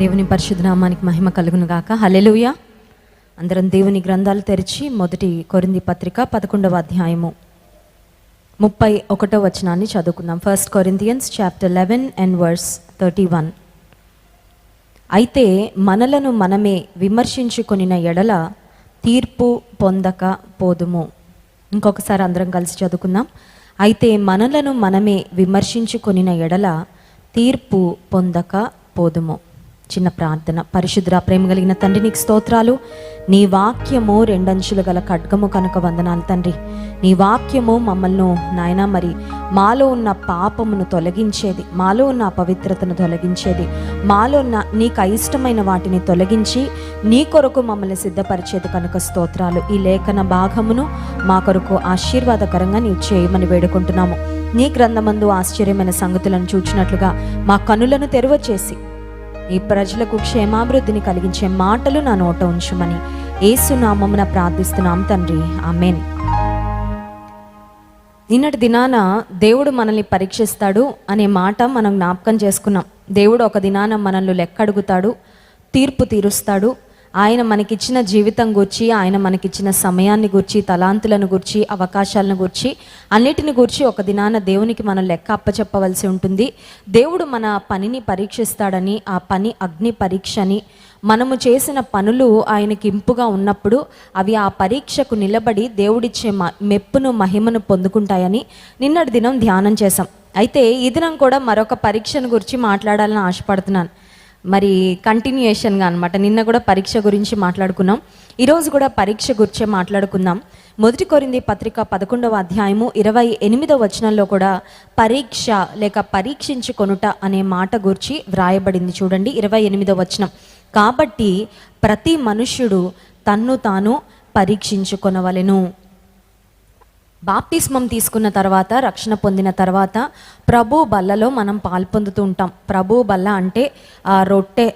దేవుని పరిశుద్ధనామానికి మహిమ కలుగును గాక. హలెలుయ అందరం దేవుని గ్రంథాలు తెరిచి మొదటి కొరింది పత్రిక పదకొండవ అధ్యాయము ముప్పై ఒకటో వచనాన్ని చదువుకుందాం. First Corinthians chapter eleven and verse thirty one అయితే మనలను మనమే విమర్శించుకొనిన ఎడల తీర్పు పొందక పోదుము. ఇంకొకసారి అందరం కలిసి చదువుకుందాం. అయితే మనలను మనమే విమర్శించుకొనిన ఎడల తీర్పు పొందక పోదుము. చిన్న ప్రార్థన. పరిశుద్ర ప్రేమ కలిగిన తండ్రి నీకు స్తోత్రాలు. నీ వాక్యము రెండంచులు గల ఖడ్గము కనుక వందనాలు తండ్రి. నీ వాక్యము మమ్మల్ని నాయన మరి మాలో ఉన్న పాపమును తొలగించేది మాలో ఉన్న అపవిత్రతను తొలగించేది మాలో ఉన్న నీకు అయిష్టమైన వాటిని తొలగించి నీ కొరకు మమ్మల్ని సిద్ధపరిచేది కనుక స్తోత్రాలు. ఈ లేఖన భాగమును మా కొరకు ఆశీర్వాదకరంగా నీవు చేయమని వేడుకుంటున్నాము. నీ గ్రంథమందు ఆశ్చర్యమైన సంగతులను చూచినట్లుగా మా కనులను తెరవచేసి ఈ ప్రజలకు క్షేమాభివృద్ధిని కలిగించే మాటలు నా నోట ఉంచుమని ఏసునామమున ప్రార్థిస్తున్నాం తండ్రి. ఆమెన్. నిన్నటి దినాన దేవుడు మనల్ని పరీక్షిస్తాడు అనే మాట మనం జ్ఞాపకం చేసుకున్నాం. దేవుడు ఒక దినాన మనల్ని లెక్కడుగుతాడు తీర్పు తీరుస్తాడు. ఆయన మనకిచ్చిన జీవితం గురించి ఆయన మనకిచ్చిన సమయాన్ని గురించి తలాంతులను గురించి అవకాశాలను గురించి అన్నిటిని గురించి ఒక దినాన దేవునికి మనం లెక్క అప్పచెప్పవలసి ఉంటుంది. దేవుడు మన పనిని పరీక్షిస్తాడని ఆ పని అగ్ని పరీక్షని మనము చేసిన పనులు ఆయనకి ఇంపుగా ఉన్నప్పుడు అవి ఆ పరీక్షకు నిలబడి దేవుడిచ్చే మ మెప్పును మహిమను పొందుకుంటాయని నిన్నటి దినం ధ్యానం చేశాం. అయితే ఈ దినం కూడా మరొక పరీక్షను గురించి మాట్లాడాలని ఆశపడుతున్నాను. మరి కంటిన్యూయేషన్గా అనమాట నిన్న కూడా పరీక్ష గురించి మాట్లాడుకున్నాం. ఈరోజు కూడా పరీక్ష గురించే మాట్లాడుకుందాం. మొదటి కొరింది పత్రిక పదకొండవ అధ్యాయము ఇరవై ఎనిమిదవ వచనంలో కూడా పరీక్ష లేక పరీక్షించుకొనుట అనే మాట గురించి వ్రాయబడింది చూడండి. ఇరవై ఎనిమిదవ వచనం. కాబట్టి ప్రతి మనుష్యుడు తన్ను తాను పరీక్షించుకొనవలెను. బాప్తిస్మం తీసుకున్న తర్వాత రక్షణ పొందిన తర్వాత ప్రభు బల్లలో మనం పాల్పొందుతూ ఉంటాం. ప్రభు బల్ల అంటే ఆ రొట్టె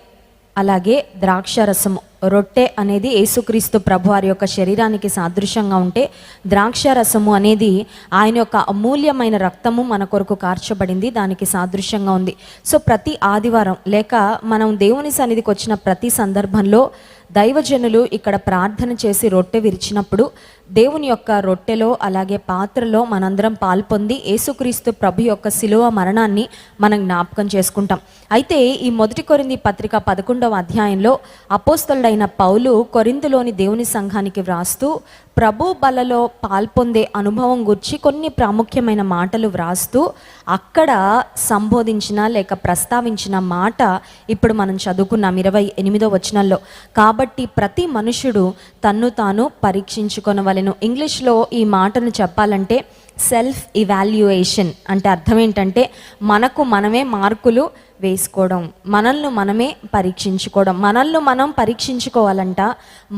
అలాగే ద్రాక్ష రసము రొట్టె అనేది యేసుక్రీస్తు ప్రభు వారి యొక్క శరీరానికి సాదృశ్యంగా ఉంటే ద్రాక్ష రసము అనేది ఆయన యొక్క అమూల్యమైన రక్తము మన కొరకు కార్చబడింది దానికి సాదృశ్యంగా ఉంది. సో ప్రతి ఆదివారం లేక మనం దేవుని సన్నిధికి వచ్చిన ప్రతి సందర్భంలో దైవజనులు ఇక్కడ ప్రార్థన చేసి రొట్టె విరిచినప్పుడు దేవుని యొక్క రొట్టెలో అలాగే పాత్రలో మనందరం పాల్పొంది యేసుక్రీస్తు ప్రభు యొక్క శిలువ మరణాన్ని మనం జ్ఞాపకం చేసుకుంటాం. అయితే ఈ మొదటి కొరింది పత్రిక పదకొండవ అధ్యాయంలో అపోస్తలుడైన పౌలు కొరిందులోని దేవుని సంఘానికి వ్రాస్తూ ప్రభు బలలో పాల్పొందే అనుభవం గురించి కొన్ని ప్రాముఖ్యమైన మాటలు వ్రాస్తూ అక్కడ సంబోధించిన లేక ప్రస్తావించిన మాట ఇప్పుడు మనం చదువుకున్నాం ఇరవై ఎనిమిదో వచనంలో. కాబట్టి ప్రతి మనుషుడు తన్ను తాను పరీక్షించుకొనవలెను. ఇంగ్లీష్లో ఈ మాటను చెప్పాలంటే సెల్ఫ్ ఇవాల్యుయేషన్ అంటే అర్థం ఏంటంటే మనకు మనమే మార్కులు వేసుకోవడం మనల్ని మనమే పరీక్షించుకోవడం. మనల్ని మనం పరీక్షించుకోవాలంట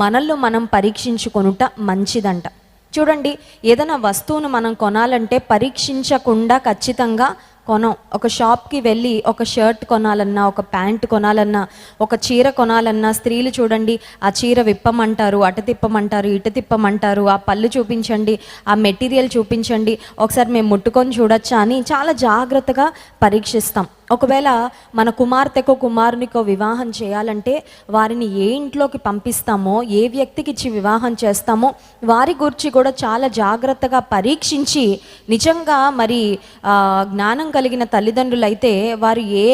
మనల్ని మనం పరీక్షించుకొనుట మంచిదంట. చూడండి ఏదైనా వస్తువును మనం కొనాలంటే పరీక్షించకుండా ఖచ్చితంగా కొనం. ఒక షాప్కి వెళ్ళి ఒక షర్ట్ కొనాలన్నా ఒక ప్యాంట్ కొనాలన్నా ఒక చీర కొనాలన్నా స్త్రీలు చూడండి ఆ చీర విప్పమంటారు అట తిప్పమంటారు ఇటు తిప్పమంటారు ఆ పళ్ళు చూపించండి ఆ మెటీరియల్ చూపించండి ఒకసారి మేము ముట్టుకొని చూడొచ్చా అని చాలా జాగ్రత్తగా పరీక్షిస్తాం. ఒకవేళ మన కుమార్తెకో కుమారునికో వివాహం చేయాలంటే వారిని ఏ ఇంట్లోకి పంపిస్తామో ఏ వ్యక్తికి ఇచ్చి వివాహం చేస్తామో వారి గురించి కూడా చాలా జాగ్రత్తగా పరీక్షించి నిజంగా మరి జ్ఞానం కలిగిన తల్లిదండ్రులు అయితే వారు ఏ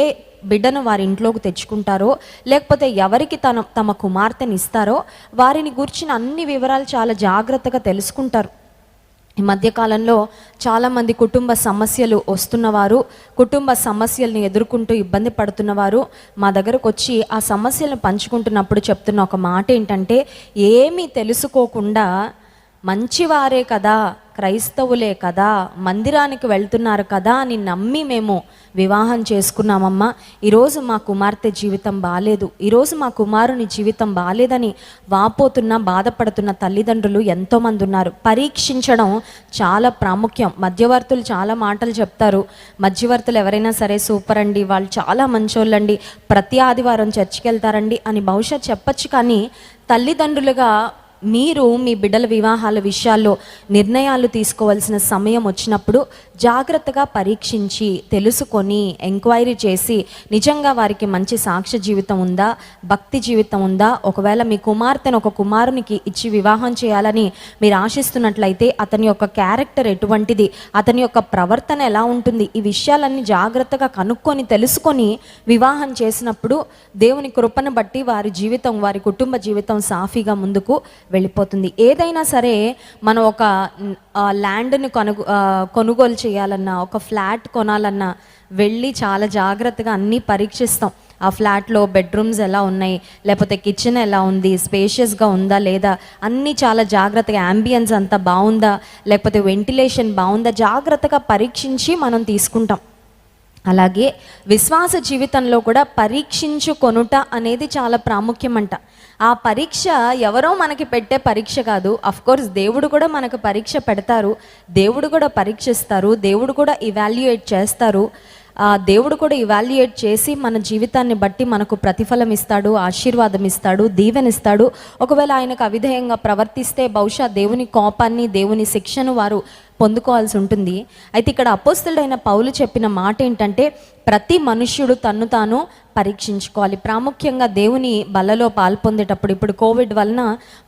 బిడ్డను వారి ఇంట్లోకి తెచ్చుకుంటారో లేకపోతే ఎవరికి తన తమ కుమార్తెని ఇస్తారో వారిని గురించిన అన్ని వివరాలు చాలా జాగ్రత్తగా తెలుసుకుంటారు. ఈ మధ్యకాలంలో చాలామంది కుటుంబ సమస్యలు వస్తున్నవారు కుటుంబ సమస్యల్ని ఎదుర్కొంటూ ఇబ్బంది పడుతున్నవారు మా దగ్గరకు వచ్చి ఆ సమస్యలను పంచుకుంటున్నప్పుడు చెప్తున్న ఒక మాట ఏంటంటే ఏమీ తెలుసుకోకుండా మంచివారే కదా క్రైస్తవులే కదా మందిరానికి వెళ్తున్నారు కదా అని నమ్మి మేము వివాహం చేసుకున్నామమ్మా. ఈరోజు మా కుమార్తె జీవితం బాగాలేదు ఈరోజు మా కుమారుని జీవితం బాగాలేదని వాపోతున్న బాధపడుతున్న తల్లిదండ్రులు ఎంతోమంది ఉన్నారు. పరీక్షించడం చాలా ప్రాముఖ్యం. మధ్యవర్తులు చాలా మాటలు చెప్తారు. మధ్యవర్తులు ఎవరైనా సరే సూపర్ అండి వాళ్ళు చాలా మంచోళ్ళండి ప్రతి ఆదివారం చర్చికి వెళ్తారండి అని బహుశా చెప్పచ్చు కానీ తల్లిదండ్రులుగా మీరు మీ బిడ్డల వివాహాల విషయాల్లో నిర్ణయాలు తీసుకోవాల్సిన సమయం వచ్చినప్పుడు జాగ్రత్తగా పరీక్షించి తెలుసుకొని ఎంక్వైరీ చేసి నిజంగా వారికి మంచి సాక్ష్య జీవితం ఉందా భక్తి జీవితం ఉందా? ఒకవేళ మీ కుమార్తెను ఒక కుమారునికి ఇచ్చి వివాహం చేయాలని మీరు ఆశిస్తున్నట్లయితే అతని యొక్క క్యారెక్టర్ ఎటువంటిది అతని యొక్క ప్రవర్తన ఎలా ఉంటుంది ఈ విషయాలన్నీ జాగ్రత్తగా కనుక్కొని తెలుసుకొని వివాహం చేసినప్పుడు దేవుని కృపను బట్టి వారి జీవితం వారి కుటుంబ జీవితం సాఫీగా ముందుకు వెళ్ళిపోతుంది. ఏదైనా సరే మనం ఒక ల్యాండ్ని కొనుగో కొనుగోలు చేయాలన్నా ఒక ఫ్లాట్ కొనాలన్నా వెళ్ళి చాలా జాగ్రత్తగా అన్నీ పరీక్షిస్తాం. ఆ ఫ్లాట్లో బెడ్రూమ్స్ ఎలా ఉన్నాయి లేకపోతే కిచెన్ ఎలా ఉంది స్పేషియస్గా ఉందా లేదా అన్నీ చాలా జాగ్రత్తగా అంబియన్స్ అంతా బాగుందా లేకపోతే వెంటిలేషన్ బాగుందా జాగ్రత్తగా పరీక్షించి మనం తీసుకుంటాం. అలాగే విశ్వాస జీవితంలో కూడా పరీక్షించుకొనుట అనేది చాలా ప్రాముఖ్యమంట. ఆ పరీక్ష ఎవరో మనకి పెట్టే పరీక్ష కాదు. అఫ్ కోర్స్ దేవుడు కూడా మనకు పరీక్ష పెడతారు. దేవుడు కూడా పరీక్షిస్తారు. దేవుడు కూడా ఇవాల్యుయేట్ చేస్తారు. ఆ దేవుడు కూడా ఇవాల్యుయేట్ చేసి మన జీవితాన్ని బట్టి మనకు ప్రతిఫలం ఇస్తాడు ఆశీర్వాదం ఇస్తాడు దీవెనిస్తాడు ఒకవేళ ఆయనకు అవిధేయంగా ప్రవర్తిస్తే బహుశా దేవుని కోపాన్ని దేవుని శిక్షను వారు పొందుకోవాల్సి ఉంటుంది. అయితే ఇక్కడ అపోస్తుడైన పౌలు చెప్పిన మాట ఏంటంటే ప్రతి మనుష్యుడు తన్ను తాను పరీక్షించుకోవాలి. ప్రాముఖ్యంగా దేవుని బల్లలో పాల్పొందేటప్పుడు ఇప్పుడు కోవిడ్ వలన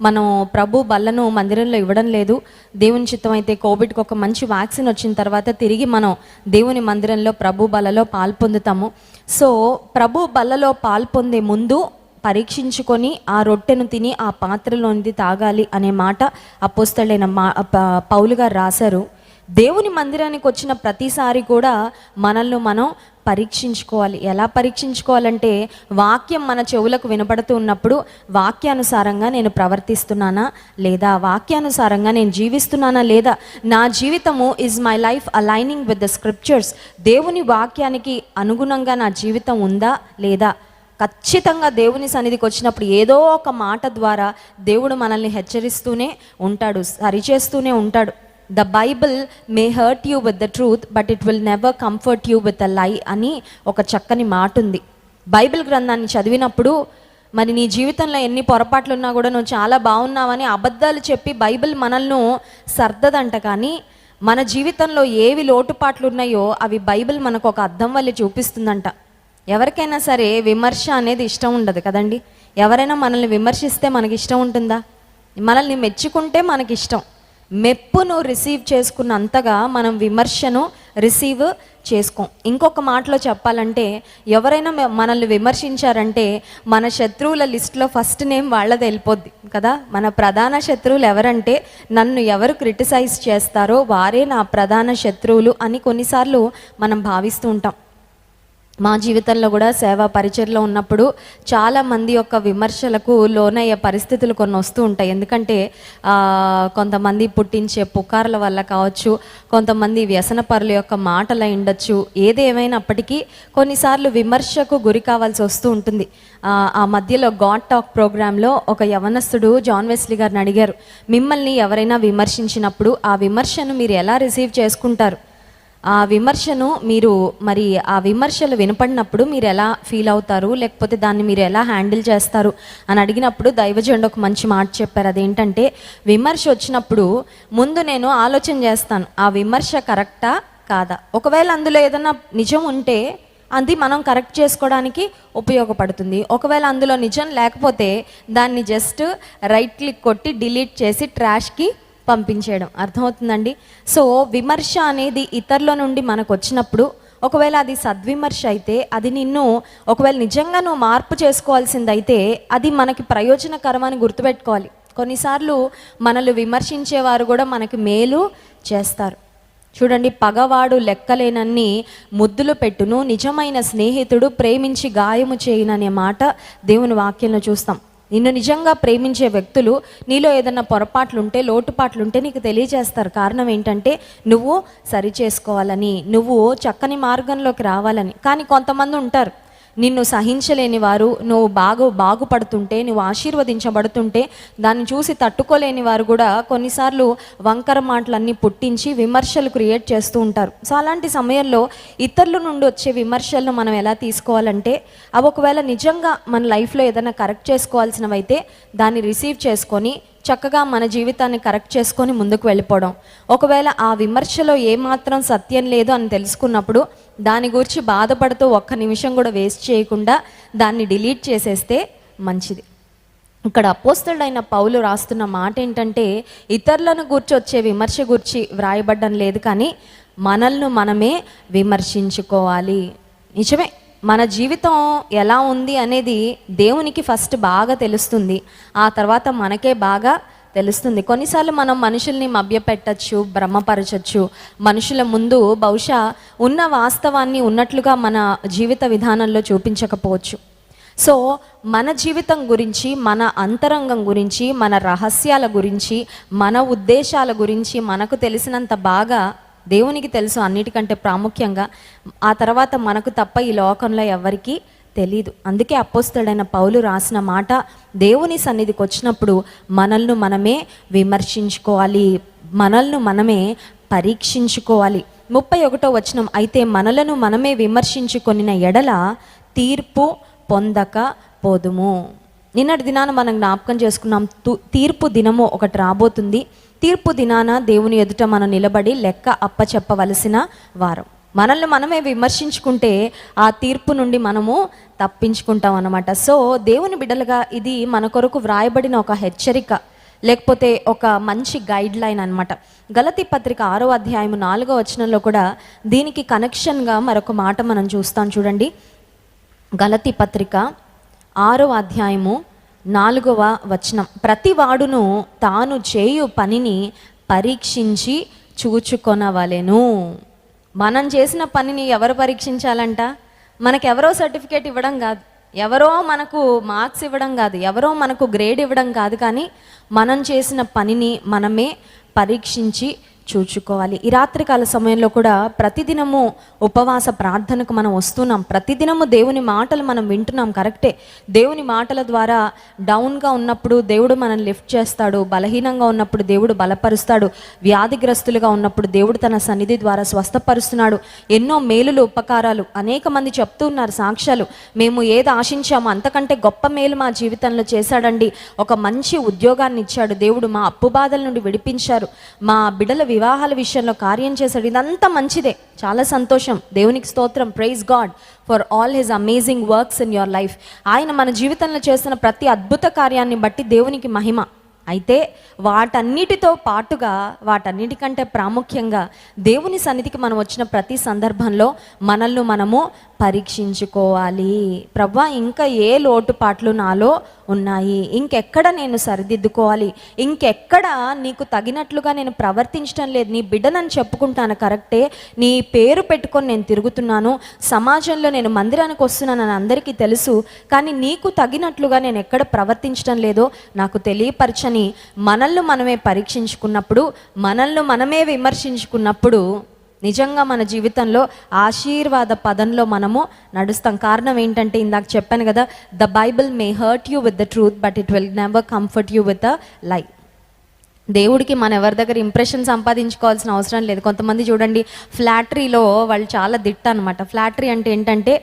మనం ప్రభు బల్లను మందిరంలో ఇవ్వడం లేదు. దేవుని చిత్తం అయితే కోవిడ్కి ఒక మంచి వ్యాక్సిన్ వచ్చిన తర్వాత తిరిగి మనం దేవుని మందిరంలో ప్రభు బలలో పాల్పొందుతాము సో ప్రభు బల్లలో పాల్పొందే ముందు పరీక్షించుకొని ఆ రొట్టెను తిని ఆ పాత్రలోనిది తాగాలి అనే మాట అపోస్తలైన మా ప- పౌలు గారు రాశారు. దేవుని మందిరానికి వచ్చిన ప్రతిసారి కూడా మనల్ని మనం పరీక్షించుకోవాలి. ఎలా పరీక్షించుకోవాలంటే వాక్యం మన చెవులకు వినపడుతూ ఉన్నప్పుడు వాక్యానుసారంగా నేను ప్రవర్తిస్తున్నానా లేదా వాక్యానుసారంగా నేను జీవిస్తున్నానా లేదా నా జీవితము is my life aligning with the scriptures దేవుని వాక్యానికి అనుగుణంగా నా జీవితం ఉందా లేదా ఖచ్చితంగా దేవుని సన్నిధికి వచ్చినప్పుడు ఏదో ఒక మాట ద్వారా దేవుడు మనల్ని హెచ్చరిస్తూనే ఉంటాడు సరిచేస్తూనే ఉంటాడు. The Bible may hurt you with the truth but it will never comfort you with the lie అని ఒక చక్కని మాట ఉంది బైబిల్ గ్రంథాన్ని చదివినప్పుడు మరి నీ జీవితంలో ఎన్ని పొరపాట్లు ఉన్నా కూడా నువ్వు చాలా బాగున్నావని అబద్ధాలు చెప్పి బైబిల్ మనల్ని సర్దదంట. కానీ మన జీవితంలో ఏవి లోటుపాట్లు ఉన్నాయో అవి బైబిల్ మనకు ఒక అర్థం వల్ల చూపిస్తుందంట. ఎవరికైనా సరే విమర్శ అనేది ఇష్టం ఉండదు కదండి. ఎవరైనా మనల్ని విమర్శిస్తే మనకి ఇష్టం ఉంటుందా? మనల్ని మెచ్చుకుంటే మనకి ఇష్టం. మెప్పును రిసీవ్ చేసుకున్నంతగా మనం విమర్శను రిసీవ్ చేసుకోం. ఇంకొక మాటలో చెప్పాలంటే ఎవరైనా మనల్ని విమర్శించారంటే మన శత్రువుల లిస్ట్లో ఫస్ట్ నేమ్ వాళ్ళది వెళ్ళిపోద్ది కదా? మన ప్రధాన శత్రువులు ఎవరంటే నన్ను ఎవరు క్రిటిసైజ్ చేస్తారో వారే నా ప్రధాన శత్రువులు అని కొన్నిసార్లు మనం భావిస్తూ ఉంటాం. మా జీవితంలో కూడా సేవా పరిచయలో ఉన్నప్పుడు చాలా మంది యొక్క విమర్శలకు లోనయ్యే పరిస్థితులు కొన్ని వస్తూ ఉంటాయి. ఎందుకంటే కొంతమంది పుట్టించే పుకార్ల వల్ల కావచ్చు కొంతమంది వ్యసనపరుల యొక్క మాటలు ఉండొచ్చు. ఏదేమైనప్పటికీ కొన్నిసార్లు విమర్శకు గురి కావాల్సి వస్తూ ఉంటుంది. ఆ, ఆ మధ్యలో గాడ్ టాక్ ప్రోగ్రాంలో ఒక యవనస్తుడు జాన్ వెస్లీ గారిని అడిగారు మిమ్మల్ని ఎవరైనా విమర్శించినప్పుడు ఆ విమర్శను మీరు ఎలా రిసీవ్ చేసుకుంటారు? ఆ విమర్శను మీరు మరి ఆ విమర్శలు వినపడినప్పుడు మీరు ఎలా ఫీల్ అవుతారు? లేకపోతే దాన్ని మీరు ఎలా హ్యాండిల్ చేస్తారు? అని అడిగినప్పుడు దైవజండు ఒక మంచి మాట చెప్పారు. అదేంటంటే విమర్శ వచ్చినప్పుడు ముందు నేను ఆలోచన చేస్తాను. ఆ విమర్శ కరెక్టా కాదా? ఒకవేళ అందులో ఏదైనా నిజం ఉంటే అది మనం కరెక్ట్ చేసుకోవడానికి ఉపయోగపడుతుంది. ఒకవేళ అందులో నిజం లేకపోతే దాన్ని జస్ట్ రైట్ క్లిక్ కొట్టి డిలీట్ చేసి ట్రాష్కి పంపించేయడం. అర్థమవుతుందండి? సో విమర్శ అనేది ఇతరుల నుండి మనకు వచ్చినప్పుడు ఒకవేళ అది సద్విమర్శ అయితే అది నిన్ను ఒకవేళ నిజంగా నువ్వు మార్పు చేసుకోవాల్సిందైతే అది మనకి ప్రయోజనకరం అని గుర్తుపెట్టుకోవాలి. కొన్నిసార్లు మనల్ని విమర్శించేవారు కూడా మనకి మేలు చేస్తారు. చూడండి పగవాడు లెక్కలేనన్ని ముద్దులు పెట్టును నిజమైన స్నేహితుడు ప్రేమించి గాయము చేయననే మాట దేవుని వాక్యంలో చూస్తాం. నిన్ను నిజంగా ప్రేమించే వ్యక్తులు నీలో ఏదైనా పొరపాట్లుంటే లోటుపాట్లుంటే నీకు తెలియజేస్తారు. కారణం ఏంటంటే నువ్వు సరి చేసుకోవాలని నువ్వు చక్కని మార్గంలోకి రావాలని. కానీ కొంతమంది ఉంటారు నిన్ను సహించలేని వారు నువ్వు బాగు బాగుపడుతుంటే నువ్వు ఆశీర్వదించబడుతుంటే దాన్ని చూసి తట్టుకోలేని వారు కూడా కొన్నిసార్లు వంకర మాటలన్నీ పుట్టించి విమర్శలు క్రియేట్ చేస్తూ ఉంటారు. సో అలాంటి సమయంలో ఇతరుల నుండి వచ్చే విమర్శలను మనం ఎలా తీసుకోవాలంటే అవి ఒకవేళ నిజంగా మన లైఫ్లో ఏదైనా కరెక్ట్ చేసుకోవాల్సినవైతే దాన్ని రిసీవ్ చేసుకొని చక్కగా మన జీవితాన్ని కరెక్ట్ చేసుకొని ముందుకు వెళ్ళిపోవడం. ఒకవేళ ఆ విమర్శలో ఏమాత్రం సత్యం లేదు అని తెలుసుకున్నప్పుడు దాని గురించి బాధపడుతూ ఒక్క నిమిషం కూడా వేస్ట్ చేయకుండా దాన్ని డిలీట్ చేసేస్తే మంచిది. ఇక్కడ అపోస్తలుడైన పౌలు రాస్తున్న మాట ఏంటంటే ఇతరులను గురించి వచ్చే విమర్శ గురించి వ్రాయబడ్డం లేదు కానీ మనల్ని మనమే విమర్శించుకోవాలి. నిజమే. మన జీవితం ఎలా ఉంది అనేది దేవునికి ఫస్ట్ బాగా తెలుస్తుంది. ఆ తర్వాత మనకే బాగా తెలుస్తుంది. కొన్నిసార్లు మనం మనుషుల్ని మభ్యపెట్టచ్చు భ్రమపరచచ్చు. మనుషుల ముందు బహుశా ఉన్న వాస్తవాన్ని ఉన్నట్లుగా మన జీవిత విధానంలో చూపించకపోవచ్చు. సో మన జీవితం గురించి మన అంతరంగం గురించి మన రహస్యాల గురించి మన ఉద్దేశాల గురించి మనకు తెలిసినంత బాగా దేవునికి తెలుసు అన్నిటికంటే ప్రాముఖ్యంగా. ఆ తర్వాత మనకు తప్ప ఈ లోకంలో ఎవరికీ తెలీదు. అందుకే అపోస్తడైన పౌలు రాసిన మాట దేవుని సన్నిధికి వచ్చినప్పుడు మనల్ని మనమే విమర్శించుకోవాలి. మనల్ని మనమే పరీక్షించుకోవాలి. ముప్పై ఒకటో వచనం అయితే మనలను మనమే విమర్శించుకొనిన ఎడల తీర్పు పొందక పోదుము. నిన్నటి దినాన మనం జ్ఞాపకం చేసుకున్నాం తీర్పు దినము ఒకటి రాబోతుంది. తీర్పు దినాన దేవుని ఎదుట మనం నిలబడి లెక్క అప్పచెప్పవలసిన వారం. మనల్ని మనమే విమర్శించుకుంటే ఆ తీర్పు నుండి మనము తప్పించుకుంటాం అన్నమాట. సో దేవుని బిడ్డలుగా ఇది మన కొరకు వ్రాయబడిన ఒక హెచ్చరిక లేకపోతే ఒక మంచి గైడ్ లైన్ అనమాట గలతి పత్రిక ఆరో అధ్యాయం నాలుగో వచనంలో కూడా దీనికి కనెక్షన్గా మరొక మాట మనం చూస్తాం చూడండి. గలతి పత్రిక ఆరో అధ్యాయము నాలుగవ వచనం. ప్రతి వాడును తాను చేయు పనిని పరీక్షించి చూచుకొనవలెను. మనం చేసిన పనిని ఎవరు పరీక్షించాలంట? మనకెవరో సర్టిఫికేట్ ఇవ్వడం కాదు. ఎవరో మనకు మార్క్స్ ఇవ్వడం కాదు. ఎవరో మనకు గ్రేడ్ ఇవ్వడం కాదు కానీ మనం చేసిన పనిని మనమే పరీక్షించి చూచుకోవాలి. ఈ రాత్రికాల సమయంలో కూడా ప్రతిదినము ఉపవాస ప్రార్థనకు మనం వస్తున్నాం. ప్రతిదినము దేవుని మాటలు మనం వింటున్నాం. కరెక్టే. దేవుని మాటల ద్వారా డౌన్గా ఉన్నప్పుడు దేవుడు మనల్ని లిఫ్ట్ చేస్తాడు. బలహీనంగా ఉన్నప్పుడు దేవుడు బలపరుస్తాడు. వ్యాధిగ్రస్తులుగా ఉన్నప్పుడు దేవుడు తన సన్నిధి ద్వారా స్వస్థపరుస్తున్నాడు. ఎన్నో మేలులు ఉపకారాలు అనేక మంది చెప్తూ ఉన్నారు సాక్ష్యాలు. మేము ఏది ఆశించామో అంతకంటే గొప్ప మేలు మా జీవితంలో చేశాడండి. ఒక మంచి ఉద్యోగాన్ని ఇచ్చాడు. దేవుడు మా అప్పు బాధల నుండి విడిపించారు. మా బిడల వివాహాల విషయంలో కార్యం చేశాడు. ఇదంతా మంచిదే. చాలా సంతోషం. దేవునికి స్తోత్రం. Praise God for all his amazing works in your life ఆయన మన జీవితంలో చేసిన ప్రతి అద్భుత కార్యాన్ని బట్టి దేవునికి మహిమ. అయితే వాటన్నిటితో పాటుగా వాటన్నిటికంటే ప్రాముఖ్యంగా దేవుని సన్నిధికి మనం వచ్చిన ప్రతి సందర్భంలో మనల్ని మనము పరీక్షించుకోవాలి. ప్రభా ఇంకా ఏ లోటుపాట్లు నాలో ఉన్నాయి. ఇంకెక్కడ నేను సరిదిద్దుకోవాలి? ఇంకెక్కడ నీకు తగినట్లుగా నేను ప్రవర్తించడం లేదు. నీ బిడ్డనని చెప్పుకుంటాను కరెక్టే? నీ పేరు పెట్టుకొని నేను తిరుగుతున్నాను. సమాజంలో నేను మందిరానికి వస్తున్నానని అందరికీ తెలుసు. కానీ నీకు తగినట్లుగా నేను ఎక్కడ ప్రవర్తించడం లేదో నాకు తెలియపరచని మనల్ని మనమే పరీక్షించుకున్నప్పుడు మనల్ని మనమే విమర్శించుకున్నప్పుడు నిజంగా మన జీవితంలో ఆశీర్వాద పదంలో మనము నడుస్తాం. కారణం ఏంటంటే ఇందాక చెప్పాను కదా the Bible may hurt you with the truth but it will never comfort you with the lie దేవుడికి మన ఎవరి దగ్గర ఇంప్రెషన్ సంపాదించుకోవాల్సిన అవసరం లేదు. కొంతమంది చూడండి ఫ్లాటరీలో వాళ్ళు చాలా దిట్ట అనమాట ఫ్లాటరీ అంటే ఏంటంటే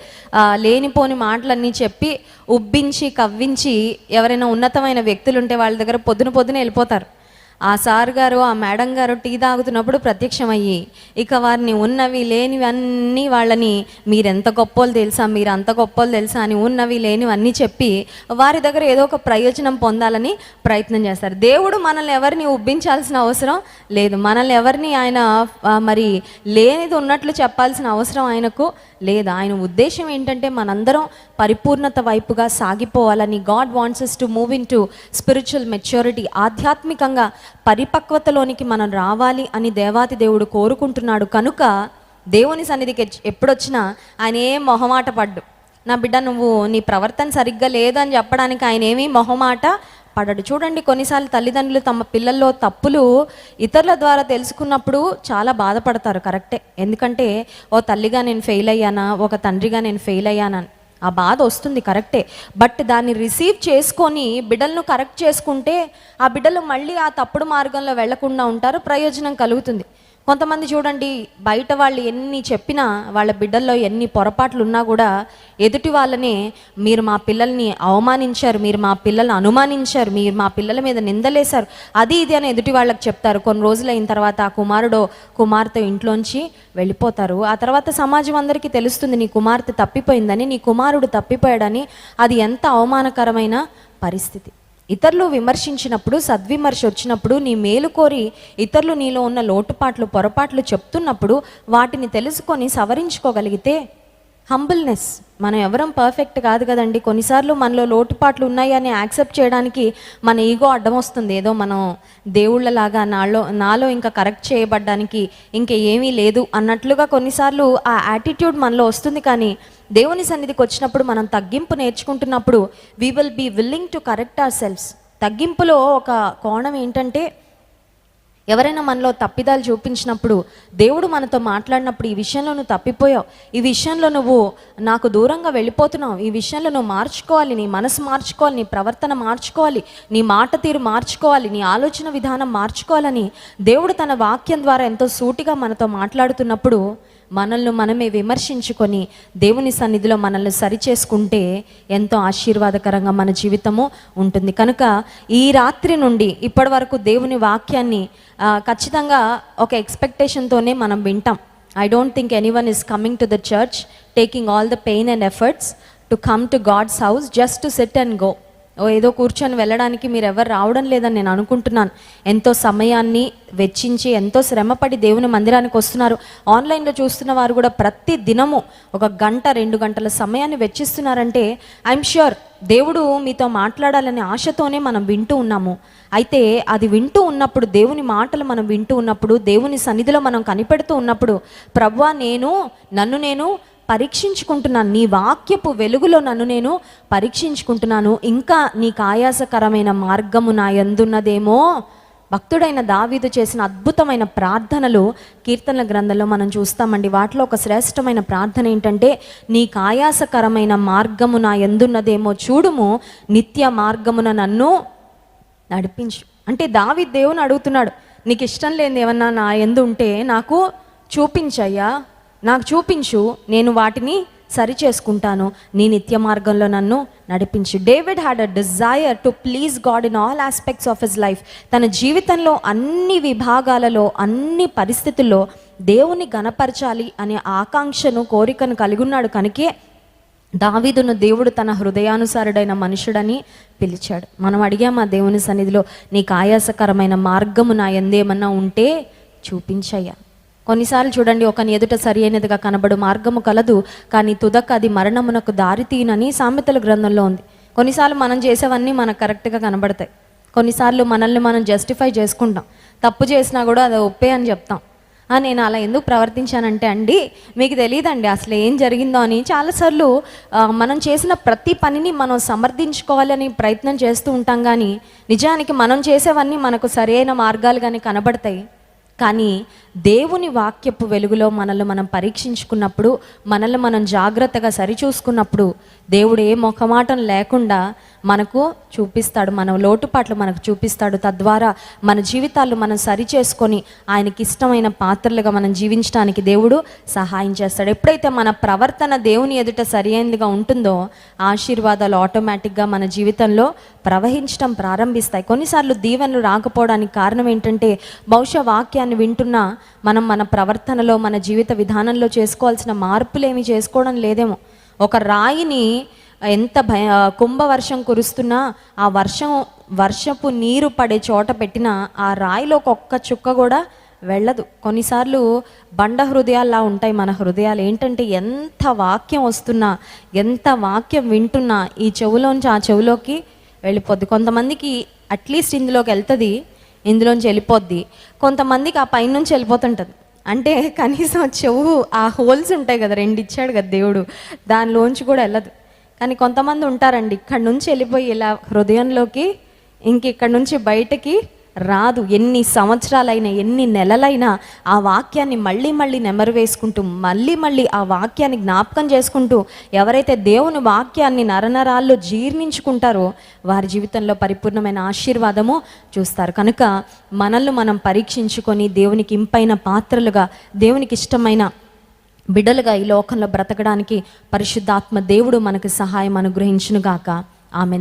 లేనిపోని మాటలన్నీ చెప్పి ఉబ్బించి కవ్వించి ఎవరైనా ఉన్నతమైన వ్యక్తులు ఉంటే వాళ్ళ దగ్గర పొద్దున పొద్దున వెళ్ళిపోతారు. ఆ సార్ గారు ఆ మేడం గారు టీ తాగుతున్నప్పుడు ప్రత్యక్షమయ్యి ఇక వారిని ఉన్నవి లేనివి అన్నీ వాళ్ళని మీరెంత గొప్పోలు తెలుసా మీరు అంత గొప్పోలు తెలుసా అని ఉన్నవి లేనివన్నీ చెప్పి వారి దగ్గర ఏదో ఒక ప్రయోజనం పొందాలని ప్రయత్నం చేస్తారు. దేవుడు మనల్ని ఎవరిని ఉబ్బించాల్సిన అవసరం లేదు. మనల్ని ఎవరిని ఆయన మరి లేనిది ఉన్నట్లు చెప్పాల్సిన అవసరం ఆయనకు లేదు ఆయన ఉద్దేశం ఏంటంటే మనందరం పరిపూర్ణత వైపుగా సాగిపోవాలని God wants to move into spiritual maturity ఆధ్యాత్మికంగా పరిపక్వతలోనికి మనం రావాలి అని దేవాతి దేవుడు కోరుకుంటున్నాడు. కనుక దేవుని సన్నిధికి ఎప్పుడొచ్చినా ఆయన ఏ మొహమాట పడ్డు. నా బిడ్డ నువ్వు నీ ప్రవర్తన సరిగ్గా లేదని చెప్పడానికి ఆయన ఏమీ మొహమాట కాపాడాడు. చూడండి కొన్నిసార్లు తల్లిదండ్రులు తమ పిల్లల్లో తప్పులు ఇతరుల ద్వారా తెలుసుకున్నప్పుడు చాలా బాధపడతారు కరెక్టే. ఎందుకంటే ఓ తల్లిగా నేను ఫెయిల్ అయ్యానా ఒక తండ్రిగా నేను ఫెయిల్ అయ్యానా ఆ బాధ వస్తుంది కరెక్టే. బట్ దాన్ని రిసీవ్ చేసుకొని బిడ్డలను కరెక్ట్ చేసుకుంటే ఆ బిడ్డలు మళ్ళీ ఆ తప్పుడు మార్గంలో వెళ్ళకుండా ఉంటారు ప్రయోజనం కలుగుతుంది. కొంతమంది చూడండి బయట వాళ్ళు ఎన్ని చెప్పినా వాళ్ళ బిడ్డల్లో ఎన్ని పొరపాట్లు ఉన్నా కూడా ఎదుటి వాళ్ళనే మీరు మా పిల్లల్ని అవమానించారు మీరు మా పిల్లల్ని అనుమానించారు మీరు మా పిల్లల మీద నిందలేశారు. అది ఇది అని ఎదుటి వాళ్ళకి చెప్తారు. కొన్ని రోజులు అయిన తర్వాత ఆ కుమారుడో కుమార్తె ఇంట్లోంచి వెళ్ళిపోతారు. ఆ తర్వాత సమాజం అందరికీ తెలుస్తుంది నీ కుమార్తె తప్పిపోయిందని నీ కుమారుడు తప్పిపోయాడని అది ఎంత అవమానకరమైన పరిస్థితి. ఇతరులు విమర్శించినప్పుడు సద్విమర్శ వచ్చినప్పుడు నీ మేలు కోరి ఇతరులు నీలో ఉన్న లోటుపాట్లు పొరపాట్లు చెప్తున్నప్పుడు వాటిని తెలుసుకొని సవరించుకోగలిగితే హంబుల్నెస్ మనం ఎవరం పర్ఫెక్ట్ కాదు కదండి. కొన్నిసార్లు మనలో లోటుపాట్లు ఉన్నాయి అని యాక్సెప్ట్ చేయడానికి మన ఈగో అడ్డం వస్తుంది. ఏదో మనం దేవుళ్ళలాగా నాలో నాలో ఇంకా కరెక్ట్ చేయబడ్డానికి ఇంకా ఏమీ లేదు అన్నట్లుగా కొన్నిసార్లు ఆ యాటిట్యూడ్ మనలో వస్తుంది. కానీ దేవుని సన్నిధికి వచ్చినప్పుడు మనం తగ్గింపు నేర్చుకుంటున్నప్పుడు we will be willing to correct our selfs తగ్గింపులో ఒక కోణం ఏంటంటే ఎవరైనా మనలో తప్పిదాలు చూపించినప్పుడు దేవుడు మనతో మాట్లాడినప్పుడు ఈ విషయంలో నువ్వు తప్పిపోయావు. ఈ విషయంలో నువ్వు నాకు దూరంగా వెళ్ళిపోతున్నావు. ఈ విషయంలో నువ్వు మార్చుకోవాలి. నీ మనసు మార్చుకోవాలి. నీ ప్రవర్తన మార్చుకోవాలి. నీ మాట తీరు మార్చుకోవాలి. నీ ఆలోచన విధానం మార్చుకోవాలని దేవుడు తన వాక్యం ద్వారా ఎంతో సూటిగా మనతో మాట్లాడుతున్నప్పుడు మనల్ని మనమే విమర్శించుకొని దేవుని సన్నిధిలో మనల్ని సరిచేసుకుంటే ఎంతో ఆశీర్వాదకరంగా మన జీవితము ఉంటుంది. కనుక ఈ రాత్రి నుండి ఇప్పటి వరకు దేవుని వాక్యాన్ని ఖచ్చితంగా ఒక ఎక్స్పెక్టేషన్తోనే మనం వింటాం. I don't think anyone is coming to the church taking all the pain and efforts to come to God's house just to sit and go ఏదో కూర్చొని వెళ్ళడానికి మీరు ఎవరు రావడం లేదని నేను అనుకుంటున్నాను. ఎంతో సమయాన్ని వెచ్చించి ఎంతో శ్రమపడి దేవుని మందిరానికి వస్తున్నారు. ఆన్లైన్లో చూస్తున్న వారు కూడా ప్రతి దినము ఒక గంట రెండు గంటల సమయాన్ని వెచ్చిస్తున్నారంటే ఐఎమ్ ష్యూర్ దేవుడు మీతో మాట్లాడాలనే ఆశతోనే మనం వింటూ ఉన్నాము. అయితే అది వింటూ ఉన్నప్పుడు దేవుని మాటలు మనం వింటూ ఉన్నప్పుడు దేవుని సన్నిధిలో మనం కనిపెడుతూ ఉన్నప్పుడు ప్రవ్వా నేను నన్ను నేను పరీక్షించుకుంటున్నాను. నీ వాక్యపు వెలుగులో నన్ను నేను పరీక్షించుకుంటున్నాను. ఇంకా నీకు ఆయాసకరమైన మార్గము నా ఎందున్నదేమో భక్తుడైన దావీదు చేసిన అద్భుతమైన ప్రార్థనలు కీర్తనల గ్రంథంలో మనం చూస్తామండి. వాటిలో ఒక శ్రేష్టమైన ప్రార్థన ఏంటంటే నీకు ఆయాసకరమైన మార్గము నా ఎందున్నదేమో చూడుము నిత్య మార్గమున నన్ను నడిపించు. అంటే దావి దేవుని అడుగుతున్నాడు నీకు ఇష్టం లేని ఏమన్నా నా ఎందు ఉంటే నాకు చూపించయ్యా. నాకు చూపించు నేను వాటిని సరి చేసుకుంటాను నీ నిత్య మార్గంలో నన్ను నడిపించు. David had a desire to please God in all aspects of his life తన జీవితంలో అన్ని విభాగాలలో అన్ని పరిస్థితుల్లో దేవుని గణపరచాలి అనే ఆకాంక్షను కోరికను కలిగి ఉన్నాడు. కనుకే దావీదును దేవుడు తన హృదయానుసారుడైన మనుషుడని పిలిచాడు. మనం అడిగామా దేవుని సన్నిధిలో నీకు ఆయాసకరమైన మార్గము నా ఎందేమన్నా ఉంటే చూపించయ్యా. కొన్నిసార్లు చూడండి ఒకని ఎదుట సరి అయినదిగా కనబడు మార్గము కలదు కానీ తుదక అది మరణమునకు దారితీనని సామెతల గ్రంథంలో ఉంది. కొన్నిసార్లు మనం చేసేవన్నీ మనకు కరెక్ట్గా కనబడతాయి. కొన్నిసార్లు మనల్ని మనం జస్టిఫై చేసుకుంటాం. తప్పు చేసినా కూడా అది ఒప్పే అని చెప్తాం. నేను అలా ఎందుకు ప్రవర్తించానంటే అండి మీకు తెలియదండి అసలు ఏం జరిగిందో అని. చాలాసార్లు మనం చేసిన ప్రతి పనిని మనం సమర్థించుకోవాలని ప్రయత్నం చేస్తూ ఉంటాం కానీ నిజానికి మనం చేసేవన్నీ మనకు సరైన మార్గాలు కానీ కనబడతాయి. కానీ దేవుని వాక్యపు వెలుగులో మనల్ని మనం పరీక్షించుకున్నప్పుడు మనల్ని మనం జాగ్రత్తగా సరిచూసుకున్నప్పుడు దేవుడు ఏ మొఖమాటం లేకుండా మనకు చూపిస్తాడు మన లోటుపాట్లు మనకు చూపిస్తాడు. తద్వారా మన జీవితాలు మనం సరి చేసుకొని ఆయనకి ఇష్టమైన పాత్రలుగా మనం జీవించడానికి దేవుడు సహాయం చేస్తాడు. ఎప్పుడైతే మన ప్రవర్తన దేవుని ఎదుట సరైనదిగా ఉంటుందో ఆశీర్వాదాలు ఆటోమేటిక్గా మన జీవితంలో ప్రవహించడం ప్రారంభిస్తాయి. కొన్నిసార్లు దీవెనలు రాకపోవడానికి కారణం ఏంటంటే బహుశా వాక్యాన్ని వింటున్నా మనం మన ప్రవర్తనలో మన జీవిత విధానంలో చేసుకోవాల్సిన మార్పులు ఏమి చేసుకోవడం లేదేమో. ఒక రాయిని ఎంత భయ కుంభవర్షం కురుస్తున్నా ఆ వర్షం వర్షపు నీరు పడే చోట పెట్టినా ఆ రాయిలో ఒక్క చుక్క కూడా వెళ్ళదు. కొన్నిసార్లు బండ హృదయాల్లా ఉంటాయి మన హృదయాలు. ఏంటంటే ఎంత వాక్యం వస్తున్నా ఎంత వాక్యం వింటున్నా ఈ చెవులోంచి ఆ చెవులోకి వెళ్ళిపోద్ది. కొంతమందికి అట్లీస్ట్ ఇందులోకి వెళ్తుంది ఇందులోంచి వెళ్ళిపోద్ది. కొంతమందికి ఆ పైనుంచి వెళ్ళిపోతుంటుంది. అంటే కనీసం చెవు ఆ హోల్స్ ఉంటాయి కదా రెండు ఇచ్చాడు కదా దేవుడు దానిలోంచి కూడా వెళ్ళదు. కానీ కొంతమంది ఉంటారండి ఇక్కడ నుంచి వెళ్ళిపోయి ఇలా హృదయంలోకి ఇంక ఇక్కడ నుంచి బయటకి రాదు. ఎన్ని సంవత్సరాలైనా ఎన్ని నెలలైనా ఆ వాక్యాన్ని మళ్ళీ మళ్ళీ నెమరు వేసుకుంటూ మళ్ళీ మళ్ళీ ఆ వాక్యాన్ని జ్ఞాపకం చేసుకుంటూ ఎవరైతే దేవుని వాక్యాన్ని నరనరాల్లో జీర్ణించుకుంటారో వారి జీవితంలో పరిపూర్ణమైన ఆశీర్వాదము చూస్తారు. కనుక మనల్ని మనం పరీక్షించుకొని దేవునికి ఇంపైన పాత్రలుగా దేవునికి ఇష్టమైన బిడ్డలుగా ఈ లోకంలో బ్రతకడానికి పరిశుద్ధాత్మ దేవుడు మనకు సహాయం అనుగ్రహించునుగాక. ఆమె